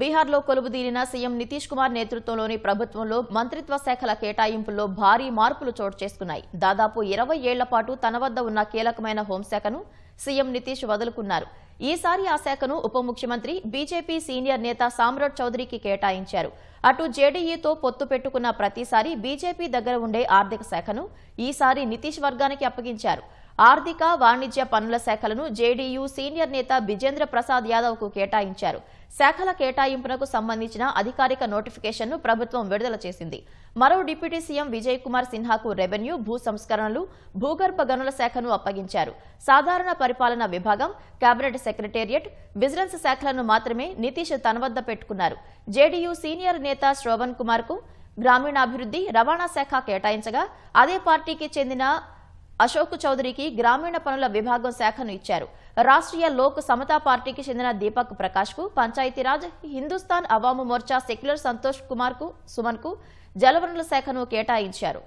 బీహార్లో కొలువుదీరిన సీఎం నితీష్ కుమార్ నేతృత్వంలోని ప్రభుత్వంలో మంత్రిత్వ శాఖల కేటాయింపుల్లో భారీ మార్పులు చోటు చేసుకున్నాయి. దాదాపు ఇరవై ఏళ్ళ పాటు తన వద్ద ఉన్న కీలకమైన హోంశాఖను సీఎం నితీష్ వదులుకున్నారు. ఈసారి ఆ శాఖను ఉప ముఖ్యమంత్రి బీజేపీ సీనియర్ నేత సామ్రాట్ చౌదరికి కేటాయించారు. అటు జేడీయూతో పొత్తు పెట్టుకున్న ప్రతిసారి బీజేపీ దగ్గర ఉండే ఆర్థిక శాఖను ఈసారి నితీష్ వర్గానికి అప్పగించారు. ఆర్థిక వాణిజ్య పన్నుల శాఖలను జేడీయూ సీనియర్ నేత బిజేంద్ర ప్రసాద్ యాదవ్కు కేటాయించారు. శాఖల కేటాయింపునకు సంబంధించిన అధికారిక నోటిఫికేషన్ను ప్రభుత్వం విడుదల చేసింది. మరో డిప్యూటీ సీఎం విజయ్ కుమార్ సిన్హాకు రెవెన్యూ భూ సంస్కరణలు భూగర్భ గనుల శాఖను అప్పగించారు. సాధారణ పరిపాలన విభాగం కేబినెట్ సెక్రటేరియట్ విజిలెన్స్ శాఖలను మాత్రమే నితీష్ తన వద్ద పెట్టుకున్నారు. జేడీయూ సీనియర్ నేత శ్రోవణ్ కుమార్కు గ్రామీణాభివృద్ధి రవాణా శాఖ కేటాయించగా అదే పార్టీకి చెందిన అశోక్ చౌదరికి గ్రామీణ పనుల విభాగం శాఖను ఇచ్చారు. రాష్ట్రీయ లోక్ సమతా పార్టీకి చెందిన దీపక్ ప్రకాష్కు పంచాయతీరాజ్ హిందుస్థాన్ అవాము మోర్చా సెక్యులర్ సంతోష్ కుమార్కు సుమన్కు జలవనరుల శాఖను కేటాయించారు.